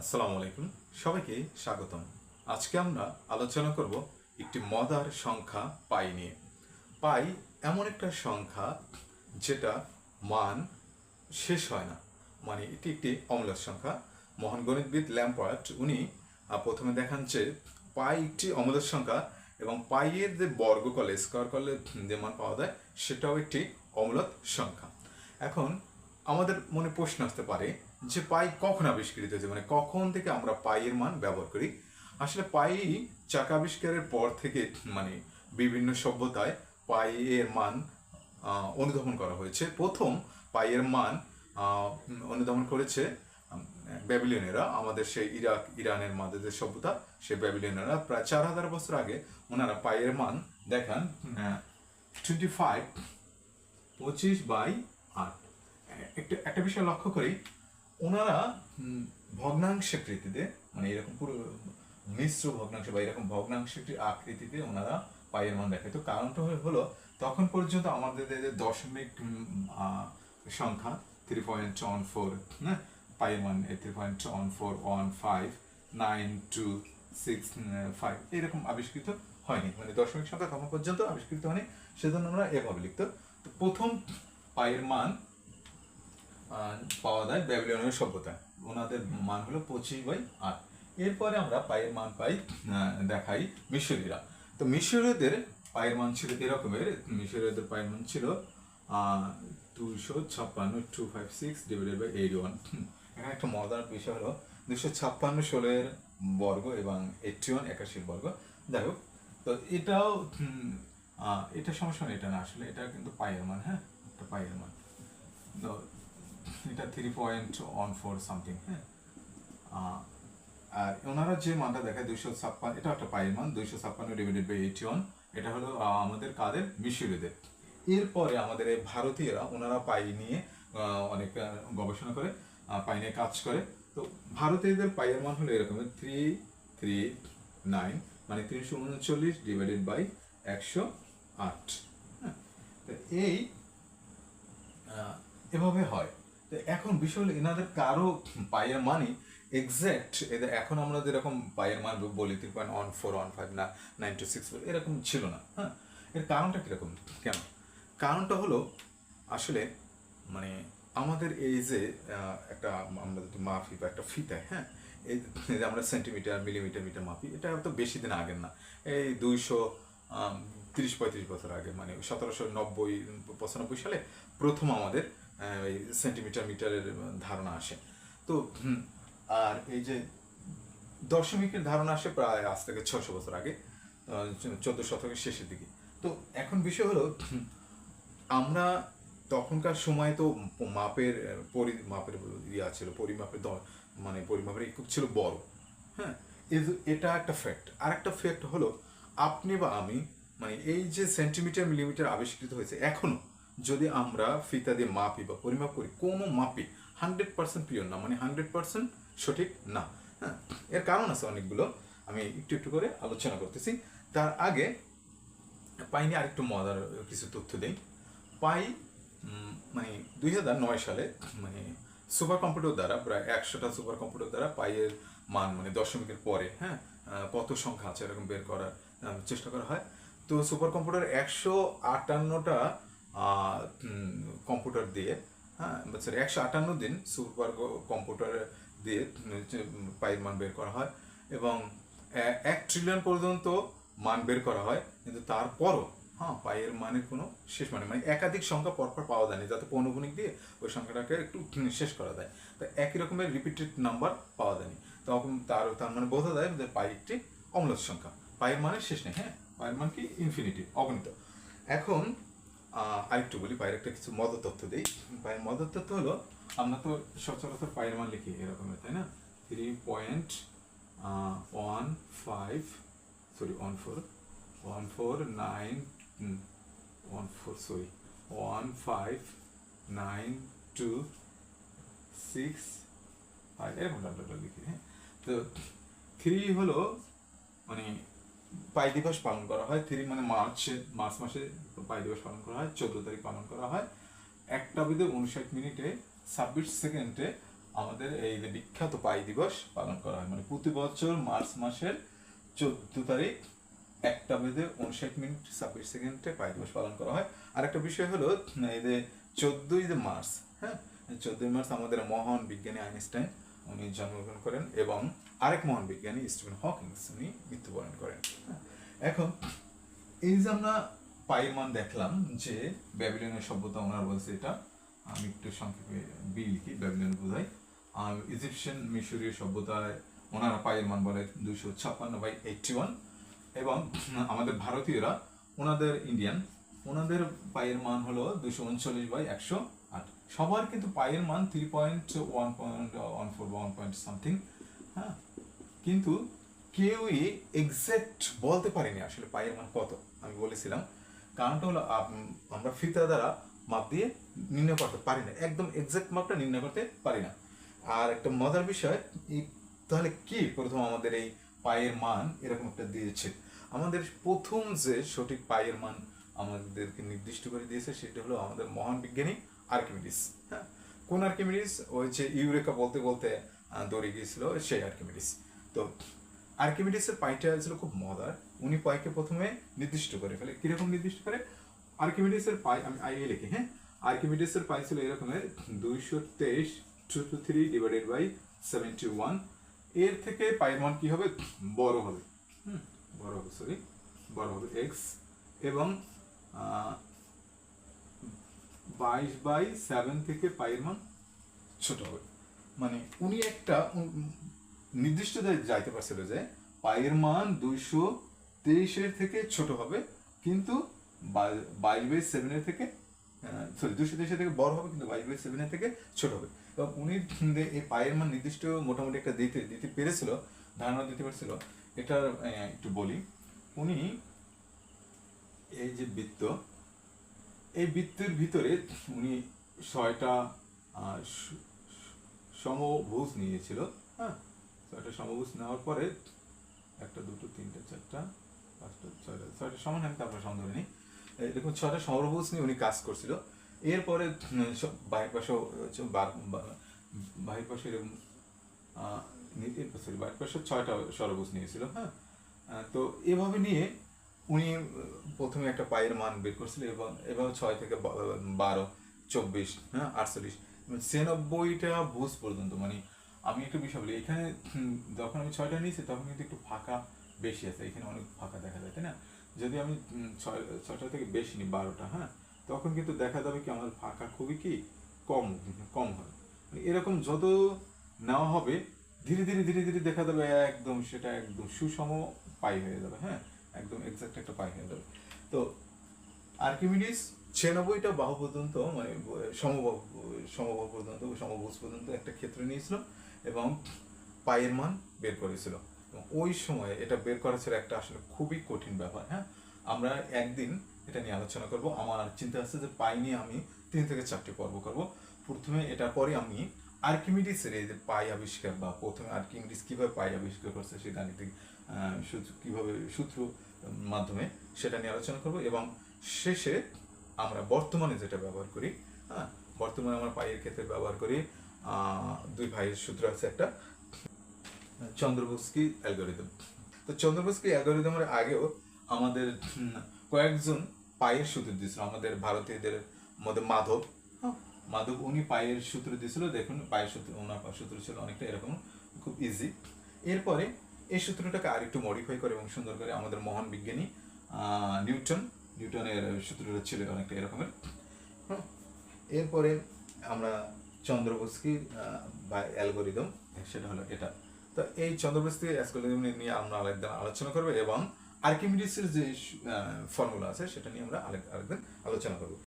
আসসালামু আলাইকুম। সবাইকে স্বাগতম। আজকে আমরা আলোচনা করব একটি মজার সংখ্যা পাই নিয়ে। পাই এমন একটা সংখ্যা যেটা মান শেষ হয় না। মানে এটি একটি অম্লক সংখ্যা। মহান গণিতবিদ ল্যাম্পার্ট উনি প্রথমে দেখান যে পাই একটি অম্লক সংখ্যা এবং পাইয়ের যে বর্গ করলে স্কোয়ার করলে যে মান পাওয়া যায়, সেটাও একটি অম্লত সংখ্যা। এখন আমাদের মনে প্রশ্ন আসতে পারে যে পাই কখন আবিষ্কৃত হয়েছে? মানে কখন থেকে আমরা পাইয়ের মান ব্যবহার করি? আসলে পাই চাকা আবিষ্কারের পর থেকে মানে বিভিন্ন সভ্যতায় পাইয়ের মান অনুধাবন করা হয়েছে। প্রথম পাইয়ের মান অনুধাবন করেছে ব্যাবিলিয়নেরা আমাদের সেই ইরাক, ইরানের যে সভ্যতা, সেই ব্যাবিলিয়নেরা প্রায় চার হাজার বছর আগে ওনারা পায়ের মান দেখান টোয়েন্টি ফাইভ পঁচিশ বাই আট। একটা একটা বিষয় লক্ষ্য করি। ওনারা হুম, ভগ্নাংশাকৃতিতে মানে এরকম পুরো মিশ্র ভগ্নাংশ বা এরকম ভগ্নাংশটির আকৃতিতে ওনারা পায়ের মান দেখে তো কারণটা হলো- তখন পর্যন্ত আমাদের যে দশমিক সংখ্যা থ্রি পয়েন্ট ওয়ান ফোর হ্যাঁ? পায়ের মান three point one four one five nine two six five এরকম আবিষ্কৃত হয়নি। মানে দশমিক সংখ্যা তখন পর্যন্ত আবিষ্কৃত হয়নি সেজন্য আমরা এভাবে লিখতো। তো প্রথম পায়ের মান পাওয়া যায় ব্যাবিলনের সভ্যতায় ওনাদের মান হলো পঁচিশ বাই আট। এরপরে আমরা পায়ের মান পাই দেখাই মিশরীরা তো মিশরীয়দের পায়ের মান ছিল এরকমের মিশরীয়দের পায়ের মান ছিল দুশো ছাপ্পান্ন two five six divided by eight one এখানে একটা মজার বিষয় হলো দুশো ছাপ্পান্ন ষোলের বর্গ এবং এইটটি ওয়ান একাশির বর্গ। যাই হোক, তো এটাও এটা সমস্যা এটা না আসলে, এটা কিন্তু পায়ের মান হ্যাঁ একটা পায়ের মান। তো এটা three point one four something হ্যাঁ? আর ওনারা যে মানটা দেখায় দুইশো ছাপ্পান্ন এটা একটা পায়ের মান, দুইশো ছাপ্পান্ন ডিভাইডেড বাই এইটি ওয়ান এটা হলো আমাদের কাদের? মিশরীয়দের। এরপরে আমাদের এই ভারতীয়রা, ওনারা পাই নিয়ে অনেক গবেষণা করে পাই নিয়ে কাজ করে। তো ভারতীয়দের পাইয়ের মান হলো এরকম থ্রি থ্রি নাইন মানে তিনশো উনচল্লিশ ডিভাইডেড বাই একশো আট হ্যাঁ? এই এভাবে হয়। এখন বিষয় এনাদের কারও পায়ের মানই এক্স্যাক্ট এদের এখন আমরা যেরকম পায়ের মান বলি three point one four one five না নাইন টু সিক্স এরকম ছিল না হ্যাঁ? এর কারণটা কীরকম, কেন? কারণটা হলো আসলে মানে আমাদের এই যে একটা আমরা যদি মাপি বা একটা ফিতায় হ্যাঁ? এই যে আমরা সেন্টিমিটার মিলিমিটার মিটার মাপি, এটা তো বেশি দিন আগের না। এই দুইশো তিরিশ পঁয়ত্রিশ বছর আগে মানে সতেরোশো নব্বই, পঁচানব্বই সালে প্রথম আমাদের আহ, এই সেন্টিমিটার মিটারের ধারণা আসে। তো আর এই যে দশমিকের ধারণা আসে প্রায় আজ থেকে ছশো বছর আগে চোদ্দ শতকের শেষের দিকে। তো এখন বিষয় হলো আমরা তখনকার সময় তো মাপের পরি মাপের ইয়া ছিল পরিমাপের মানে পরিমাপের একক ছিল বড়। হ্যাঁ এটা একটা ফ্যাক্ট আর একটা ফ্যাক্ট হলো আপনি বা আমি মানে এই যে সেন্টিমিটার মিলিমিটার আবিষ্কৃত হয়েছে এখনও যদি আমরা ফিতা দিয়ে মাপি বা পরিমাপ করি, কোনো মাপি হান্ড্রেড পার্সেন্ট পিওর না মানে হান্ড্রেড পার্সেন্ট সঠিক না। হ্যাঁ এর কারণ আছে অনেকগুলো, আমি একটু একটু করে আলোচনা করতেছি। তার আগে পাই নিয়ে আরেকটু মজার কিছু তথ্য দেই। পাই মানে দুই হাজার নয় সালে মানে সুপার কম্পিউটার দ্বারা, প্রায় একশোটা সুপার কম্পিউটার দ্বারা পাইয়ের মান মানে দশমিকের পরে হ্যাঁ কত সংখ্যা আছে এরকম বের করার চেষ্টা করা হয়। তো সুপার কম্পিউটার একশো আটান্নটা কম্পিউটার দিয়ে হ্যাঁ সরি একশো আটান্ন দিন সুপার কম্পিউটার দিয়ে পাইয়ের মান বের করা হয় এবং এক ট্রিলিয়ন পর্যন্ত মান বের করা হয়, কিন্তু তারপরও হ্যাঁ পায়ের মানের কোনো শেষ মানে মানে একাধিক সংখ্যা পরপর পাওয়া যায়নি যাতে পৌনগুণিক দিয়ে ওই সংখ্যাটাকে একটু শেষ করা যায়। তো একই রকমের রিপিটেড নাম্বার পাওয়া যায়নি তখন তার তার মানে বোঝা যায় যে পাই একটি অম্লত সংখ্যা, পায়ের মানের শেষ নেই হ্যাঁ পায়ের মান কি ইনফিনিটি অগণিত। এখন আরেকটু বলি পায়ের একটা কিছু মদ তথ্য দিই। পায়ের মদ তথ্য হলো, আমরা তো সচরাচর পায়ের মান লিখি এরকমের তাই না? Three point one five sorry one four one four nine one four sorry one five nine two six five এরকম লিখি হ্যাঁ? তো থ্রি হলো মানে পাই দিবস পালন করা হয়। থ্রি মানে মার্চে, মার্চ মাসে পাই দিবস পালন করা হয়, চোদ্দ তারিখ পালন করা হয়। একটা বেদে উনষাট মিনিটে, ছাব্বিশ সেকেন্ডে আমাদের এই যে বিখ্যাত পাই দিবস পালন করা হয়। মানে প্রতি বছর মার্চ মাসের চোদ্দ তারিখ একটা বেজে উনষাট মিনিট, ছাব্বিশ সেকেন্ডে পাই দিবস পালন করা হয়। আর একটা বিষয় হলো, এই যে চোদ্দই যে মার্চ হ্যাঁ? চোদ্দই মার্চ আমাদের মহান বিজ্ঞানী আইনস্টাইন উনি জন্মগ্রহণ করেন এবং আরেক মহান বিজ্ঞানী স্টিভেন হকিংস উনি মৃত্যুবরণ করেন হ্যাঁ, এখন এই যে আমরা পায়ের মান দেখলাম যে ব্যাবিলনের সভ্যতা ওনার বলছে এটা আমি একটু সংক্ষেপে বি লিখি ব্যাবিলন বোঝাই। আর ইজিপশিয়ান মিশরীয় সভ্যতায় ওনারা পায়ের মান বলে দুইশো ছাপ্পান্ন বাই এইটটি ওয়ান এবং আমাদের ভারতীয়রা ওনাদের ইন্ডিয়ান ওনাদের পায়ের মান হলো দুশো উনচল্লিশ বাই একশো আট। সবার কিন্তু পায়ের মান three point one point one four one point something হ্যাঁ? কিন্তু কেউই এক্সাক্ট বলতে পারিনি আসলে পায়ের মান কত। আমি বলেছিলাম, কারণটা হলো আমরা ফিতা দ্বারা মাপ দিয়ে নির্ণয় করতে পারি না। একদম এক্সাক্ট মাপটা নির্ণয় করতে পারি না। আর একটা মজার বিষয়, এই তাহলে কি প্রথম আমাদের এই পায়ের মান এরকম একটা দিয়েছে? আমাদের প্রথম যে সঠিক পায়ের মান আমাদেরকে নির্দিষ্ট করে দিয়েছে, সেটা হলো আমাদের মহান বিজ্ঞানী আর্কিমিডিস। হ্যাঁ? কোন আর্কিমিডিস? ওই যে ইউরেকা বলতে বলতে দৌড়ে গিয়েছিল, সেই আর্কিমিডিস। তো আর্কিমিডিসের পাইটা ছিল খুব মজার। উনি পাইকে প্রথমে নির্দিষ্ট করে ফেলে। কীরকম নির্দিষ্ট করে? আর্কিমিডিসের পাই আমি আই লিখি হ্যাঁ? আর্কিমিডিসের পাই ছিল এরকমের দুইশো তেইশ two two three divided by seventy one. এর থেকে পায়ের মান কি হবে? বড় হবে। হুম, বড় হবে সরি। বড় হবে এক্স এবং বাইশ বাই সেভেন থেকে পায়ের মান ছোট হবে। মানে উনি একটা নির্দিষ্ট যাইতে পারছিল যে পায়ের মান দুইশো তেইশের থেকে ছোট হবে, কিন্তু বাইশ বাই সেভেনের থেকে সরি দুশো তেইশের থেকে বড় হবে, কিন্তু বাইশ বাই সেভেনের থেকে ছোট হবে। এবং উনি এই পায়ের মান নির্দিষ্ট মোটামুটি একটা দিতে দিতে পেরেছিল, ধারণা দিতে পেরেছিল, এটার একটু বলি। উনি এই যে বৃত্ত, এই বৃত্তের ভিতরে উনি ছয়টা সমভুজ নিয়েছিল হ্যাঁ? ছয়টা সমভুজ নেওয়ার পরে একটা, দুটো, তিনটা, চারটা, পাঁচটা, ছয়টা ছয়টা সমান আমি তারপরে সমান ধরে নিই। এরকম ছয়টা নিয়ে উনি কাজ করছিল। এরপরে বাহির বা- বাহির পাশে এরকম সরি বাহির পাশে ছয়টা সরবুজ নিয়েছিল হ্যাঁ? তো এভাবে নিয়ে উনি প্রথমে একটা পায়ের মান বের করছিল এবং, এভাবে ছয় থেকে বারো, চব্বিশ হ্যাঁ আটচল্লিশ ছিয়ানব্বইটা ভুজ পর্যন্ত মানে আমি একটু বিষয় বলি, এখানে যখন আমি ছয়টা নিয়েছি, তখন কিন্তু একটু ফাঁকা বেশি আছে। এখানে অনেক ফাঁকা দেখা যায়, তাই না? যদি আমি ছয়, ছয়টা থেকে বেশি নিই, বারোটা হ্যাঁ তখন কিন্তু দেখা যাবে কি আমার ফাঁকা খুবই কি কম কম হবে মানে এরকম যত নেওয়া হবে, ধীরে ধীরে ধীরে ধীরে দেখা যাবে একদম সেটা একদম সুষম পাই হয়ে যাবে হ্যাঁ একদম এক্সাক্ট একটা পাই হয়ে যাবে। তো, আর্কিমিডিস ছিয়ানব্বইটা বাহু পর্যন্ত মানে সমবাহু সমবাহু পর্যন্ত সমভুজ পর্যন্ত একটা ক্ষেত্র নিয়েছিল এবং পায়ের মান বের করেছিল। ওই সময়ে এটা বের করা ছিল একটা আসলে খুবই কঠিন ব্যাপার হ্যাঁ? আমরা একদিন এটা নিয়ে আলোচনা করব। আমার চিন্তা আছে যে পাই নিয়ে আমি তিন থেকে চারটি পর্ব করব। প্রথমে এটার পরে আমি আর্কিমিডিসের এই যে পাই আবিষ্কার বা প্রথমে আর্কিমিডিস কীভাবে পাই আবিষ্কার করছে, সেই গাণিতিক কীভাবে সূত্র মাধ্যমে সেটা নিয়ে আলোচনা করব এবং শেষে আমরা বর্তমানে যেটা ব্যবহার করি হ্যাঁ বর্তমানে আমরা পায়ের ক্ষেত্রে ব্যবহার করি দুই ভাইয়ের সূত্র আছে একটা চন্দ্রবস্কি অ্যালগোরিদম। তো চন্দ্রবস্কি অ্যালগোরিদমের আগেও আমাদের কয়েকজন পায়ের সূত্র দিয়েছিল আমাদের ভারতীয়দের মধ্যে মাধব হ্যাঁ, মাধব উনি পায়ের সূত্র দিয়েছিল দেখুন পায়ের সূত্র ওনার সূত্র ছিল অনেকটা এরকম খুব ইজি এরপরে এই সূত্রটাকে আরেকটু মডিফাই করে এবং সুন্দর করে আমাদের মহান বিজ্ঞানী নিউটন নিউটনের সূত্রটা ছিল অনেকটা এরকমের। এরপরে আমরা চন্দ্রবস্কির বা অ্যালগোরিদম সেটা হলো এটা। তো এই চন্দ্রবস্তির অ্যালগোরিদম নিয়ে আমরা আরেকদিন আলোচনা করব এবং আর্কিমিডিসের যে ফর্মুলা আছে, সেটা নিয়ে আমরা আরেক, আরেকদিন আলোচনা করব।